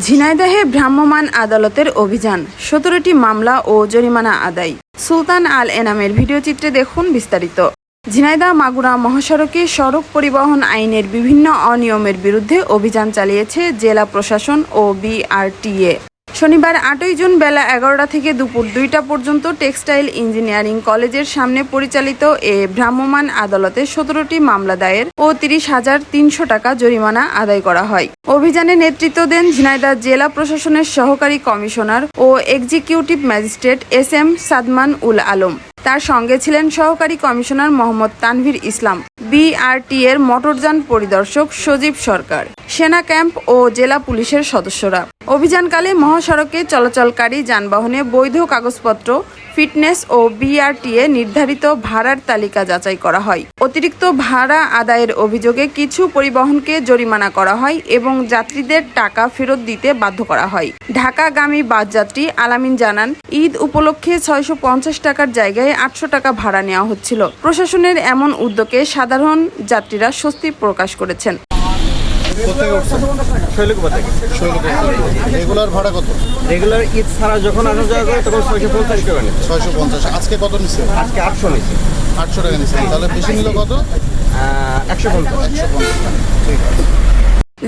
ঝিনাইদহে ভ্রাম্যমাণ আদালতের অভিযান, সতেরোটি মামলা ও জরিমানা আদায়। সুলতান আল এনামের ভিডিওচিত্রে দেখুন বিস্তারিত। ঝিনাইদা মাগুরা মহাসড়কে সড়ক পরিবহন আইনের বিভিন্ন অনিয়মের বিরুদ্ধে অভিযান চালিয়েছে জেলা প্রশাসন ও বিআরটিএ। শনিবার আটই জুন বেলা এগারোটা থেকে দুপুর দুইটা পর্যন্ত টেক্সটাইল ইঞ্জিনিয়ারিং কলেজের সামনে পরিচালিত এ ভ্রাম্যমাণ আদালতে সতেরোটি মামলা দায়ের ও তিরিশ হাজার তিনশো টাকা জরিমানা আদায় করা হয়। অভিযানে নেতৃত্ব দেন ঝিনাইদহ জেলা প্রশাসনের সহকারী কমিশনার ও executive magistrate S M Sadman ul Alam. তার সঙ্গে ছিলেন সহকারী কমিশনার মোহাম্মদ তানভীর ইসলাম। বিআরটি এর মোটরযান পরিদর্শক সজীব সরকার। সেনা ক্যাম্প ও জেলা পুলিশের সদস্যরা। অভিযানকালে মহাসড়কে চলাচলকারী যানবাহনে বৈধ কাগজপত্র, ফিটনেস ও বিআরটিএ নির্ধারিত ভাড়ার তালিকা যাচাই করা হয়। অতিরিক্ত ভাড়া আদায়ের অভিযোগে কিছু পরিবহনকে জরিমানা করা হয় এবং যাত্রীদের টাকা ফেরত দিতে বাধ্য করা হয়। ঢাকাগামী বাসযাত্রী আলামিন জানান, ঈদ উপলক্ষে ছয়শো পঞ্চাশ টাকার জায়গায় আটশো টাকা ভাড়া নেওয়া হচ্ছিল। প্রশাসনের এমন উদ্যোগে সাধারণ যাত্রীরা স্বস্তি প্রকাশ করেছেন। কোথেকে উঠছেন? শৈলকুপা থেকে। রেগুলার ভাড়া কত? রেগুলার ঈদ ছাড়া যখন আসা যাওয়া করে তখন ছয়শো পঞ্চাশ টাকা নিচ্ছে। ছয়শো পঞ্চাশ। আজকে কত নিচ্ছে আজকে আটশো নিচ্ছে। আটশো টাকা নিচ্ছে তাহলে বেশি নিল কত? একশো পঞ্চাশ। একশো পঞ্চাশ ঠিক আছে।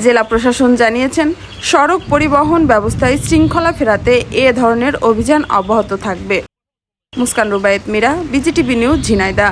জেলা প্রশাসন জানিয়েছেন সড়ক পরিবহন ব্যবস্থায় শৃঙ্খলা ফেরাতে এ ধরনের অভিযান অব্যাহত থাকবে। Muskan Rubayet Mira BGTV news Jhenaidah